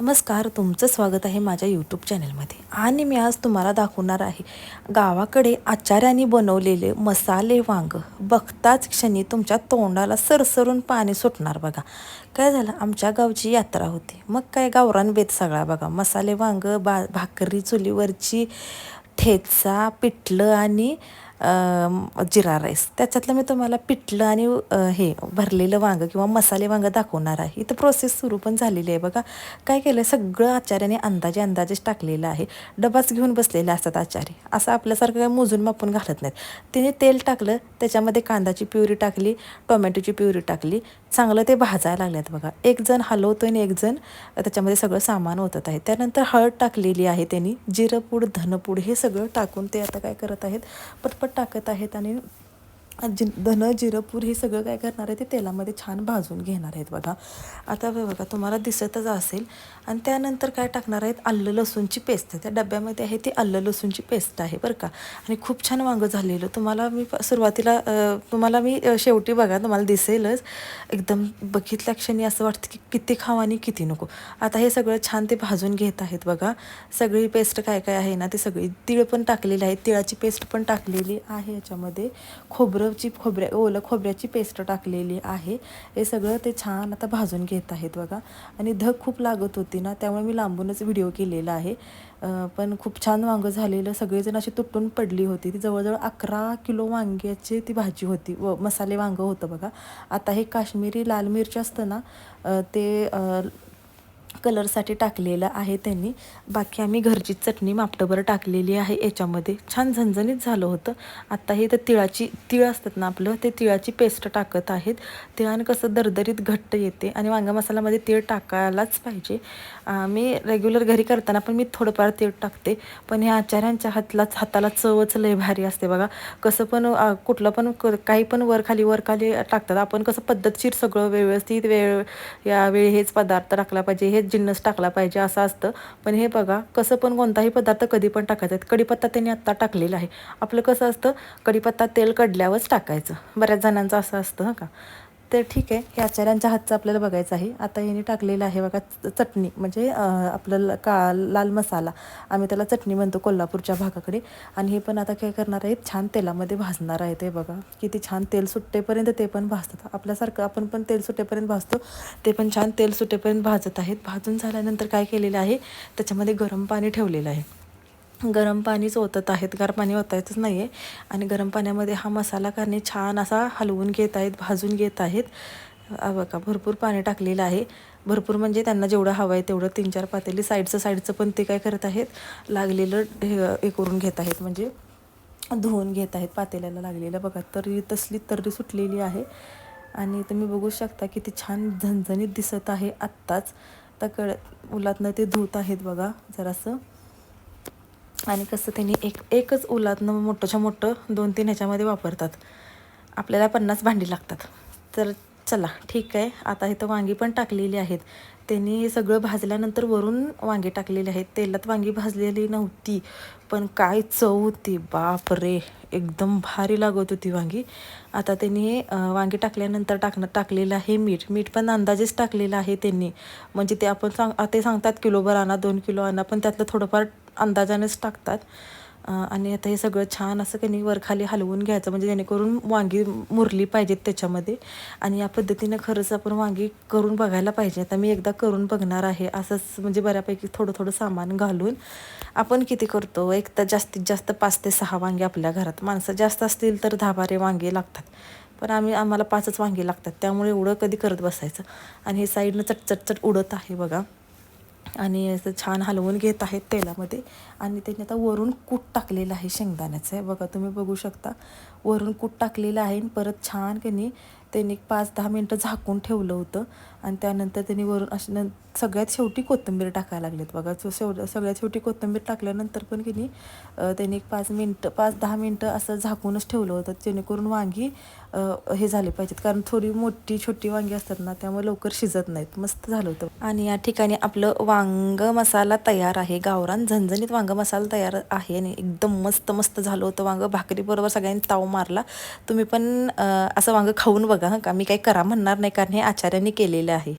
नमस्कार तुमचं स्वागत आहे माझ्या यूट्यूब चॅनलमध्ये आणि मी आज तुम्हाला दाखवणार आहे गावाकडे आचार्याने बनवलेले मसाले वांग. बघताच क्षणी तुमच्या तोंडाला सरसरून पाणी सुटणार बघा. काय झालं? आमच्या गावची यात्रा होती. मग काय गावरान बेत सगळा बघा. मसाले वांग बा भाकरी चुलीवरची ठेचा पिठलं आणि जिरा राईस. त्याच्यातलं मी तुम्हाला पिठलं आणि हे भरलेलं वांगं किंवा मसाले वांगं दाखवणार आहे. इथं प्रोसेस सुरू पण झालेली आहे. बघा काय केलं सगळं आचार्याने अंदाजे अंदाजेच टाकलेलं आहे. डबाच घेऊन बसलेले असतात आचार्य. असं आपल्यासारखं काय मोजून मापून घालत नाहीत. तिने तेल टाकलं त्याच्यामध्ये कांदाची प्युरी टाकली टोमॅटोची प्युरी टाकली. चांगलं ते भाजायला लागल्यात बघा. एक जण हलवतो आणि एक जण त्याच्यामध्ये सगळं सामान ओतत आहे. त्यानंतर हळद टाकलेली आहे त्यांनी. जिरंपूड धनपूड हे सगळं टाकून ते आता काय करत आहेत? पटपट टाकत आहेत आणि जि धनं जिरंपूर हे सगळं काय करणार आहे ते तेलामध्ये छान भाजून घेणार आहेत बघा. आता बघा तुम्हाला दिसतच असेल. आणि त्यानंतर काय टाकणार आहेत? आलं लसूणची पेस्ट. त्या डब्यामध्ये आहे ती आलं लसूणची पेस्ट आहे बरं का. आणि खूप छान वांगं झालेलं. तुम्हाला मी सुरुवातीला तुम्हाला मी शेवटी बघा तुम्हाला दिसेलच. एकदम बघितल्या क्षणी असं वाटतं की किती खावं आणि किती नको. आता हे सगळं छान ते भाजून घेत आहेत बघा. सगळी पेस्ट काय काय आहे ना ते सगळी तीळ पण टाकलेली आहे. तिळाची पेस्ट पण टाकलेली आहे याच्यामध्ये. खोबरं खोबरंची खोबऱ्या ओलं खोबऱ्याची पेस्ट टाकलेली आहे. हे सगळं ते छान आता भाजून घेत आहेत बघा. आणि धग खूप लागत होती ना त्यामुळे मी लांबूनच व्हिडिओ केलेला आहे. पण खूप छान वांगं झालेलं. सगळेजण अशी तुटून पडली होती. ती जवळजवळ अकरा किलो वांग्याची ती भाजी होती. व मसाले वांगं होतं बघा. आता हे काश्मीरी लाल मिरची असतं ना ते कलरसाठी टाकलेलं आहे त्यांनी. बाकी आम्ही घरची चटणी मापटभर टाकलेली आहे याच्यामध्ये. छान झणझणीत झालं होतं. आत्ता हे तर तिळाची तिळ असतात ना आपलं ते तिळाची पेस्ट टाकत आहेत. तिळानं कसं दरदरीत घट्ट येते आणि वांगा मसाल्यामध्ये तीळ टाकायलाच पाहिजे. मी रेग्युलर घरी करताना पण मी थोडंफार तीळ टाकते. पण ह्या आचार्यांच्या हातलाच हाताला चवच लय भारी असते बघा. कसं पण कुठलं पण क- काही पण वर खाली वर खाली टाकतात. आपण कसं पद्धतशीर सगळं व्यवस्थित वेळ यावेळी हेच पदार्थ टाकला पाहिजे जिन्नस टाकला पाहिजे असं असतं. पण हे बघा कसं पण कोणताही पदार्थ कधी पण टाकायचा आहे. कढीपत्ता त्यांनी आत्ता टाकलेला आहे. आपलं कसं असतं कढीपत्ता तेल कडल्यावरच टाकायचं. बऱ्याच जणांचं असं असतं का? तर ठीक आहे. हे आचार्यांच्या हातचं आपल्याला बघायचं आहे. आता यांनी टाकलेलं आहे बघा चटणी. म्हणजे आपलं का लाल मसाला. आम्ही त्याला चटणी म्हणतो कोल्हापूरच्या भागाकडे. आणि हे पण आता काय करणार आहेत? छान तेलामध्ये भाजणार आहे ते बघा. किती छान तेल सुट्टेपर्यंत ते पण भाजतात. आपल्यासारखं आपण पण तेल सुटेपर्यंत भाजतो. ते पण छान तेल सुटेपर्यंत भाजत आहेत. भाजून झाल्यानंतर काय केलेलं आहे? त्याच्यामध्ये गरम पाणी ठेवलेलं आहे. गरम पाणीच ओतत आहेत. गार पाणी ओतायचंच नाही आहे आणि गरम पाण्यामध्ये हा मसाला करणे छान असा हलवून घेत आहेत भाजून घेत आहेत. बघा भरपूर पाणी टाकलेलं आहे. भरपूर म्हणजे त्यांना जेवढं हवं आहे तेवढं तीन चार पातेली साईडचं साईडचं पण ते काय करत आहेत लागलेलं हे हे करून घेत आहेत. म्हणजे धुवून घेत आहेत पातेल्याला लागलेलं. बघा तरी तसली तर्री सुटलेली आहे. आणि तुम्ही बघू शकता किती छान झणझणीत दिसत आहे आत्ताच. तर कळ उलातनं ते धुत आहेत बघा जरासं. आणि कसं त्यांनी एक एकच उलातनं मोठंच्या मोठं दोन तीन ह्याच्यामध्ये वापरतात. आपल्याला पन्नास भांडी लागतात. तर चला ठीक आहे. आता इथं वांगी पण टाकलेली आहेत. त्यांनी हे सगळं भाजल्यानंतर वरून वांगी टाकलेली आहेत. तेलात वांगी भाजलेली नव्हती पण काय चव होती. बाप रे एकदम भारी लागत होती वांगी. आता त्यांनी वांगी टाकल्यानंतर टाकणं टाकलेलं आहे मीठ. मीठ पण अंदाजेच टाकलेलं आहे त्यांनी. म्हणजे ते आपण सांग ते सांगतात किलोभर आणा दोन किलो आणा पण त्यातलं थोडंफार अंदाजानेच टाकतात. आणि आता हे सगळं छान असं काही वरखाली हलवून घ्यायचं. म्हणजे जेणेकरून वांगी मुरली पाहिजेत त्याच्यामध्ये. आणि या पद्धतीनं खरंच आपण वांगी करून बघायला पाहिजे. आता मी एकदा करून बघणार आहे. असंच म्हणजे बऱ्यापैकी थोडं थोडं सामान घालून आपण किती करतो? एक तर जास्तीत जास्त पाच ते सहा वांगे आपल्या घरात. माणसं जास्त असतील तर दहा बारे वांगे लागतात. पण आम्ही आम्हाला पाचच वांगे लागतात. त्यामुळे एवढं कधी करत बसायचं. आणि हे साईडनं चटचटचट उडत आहे बघा. आणि असं छान हलवून घेत आहेत तेलामध्ये. आणि त्यांनी आता वरून कूट टाकलेलं आहे शेंगदाण्याचं. आहे बघा तुम्ही बघू शकता. वरून कूट टाकलेलं आहे आणि परत छान त्यांनी त्यांनी एक पाच दहा मिनटं झाकून ठेवलं होतं. आणि त्यानंतर त्यांनी वरून अशी न सगळ्यात शेवटी कोथिंबीर टाकायला लागलेत. बघा सो शेव सगळ्यात शेवटी कोथिंबीर टाकल्यानंतर पण की नाही त्यांनी एक पाच मिनटं पाच दहा मिनटं असं झाकूनच ठेवलं होतं. जेणेकरून वांगी हे झाले पाहिजेत. कारण थोडी मोठी छोटी वांगी असतात ना त्यामुळे लवकर शिजत नाहीत. मस्त झालं होतं. आणि या ठिकाणी आपलं वांग मसाला तयार आहे. गावरान झणझणीत वांग मसाला तयार आहे आणि एकदम मस्त मस्त झालं होतं वांग. भाकरीबरोबर सगळ्यांनी ताव मारला. तुम्ही पण असं वांग खाऊन बघा हं का? मी काही करा म्हणणार नाही कारण हे आचार्यांनी केलेलं आहे.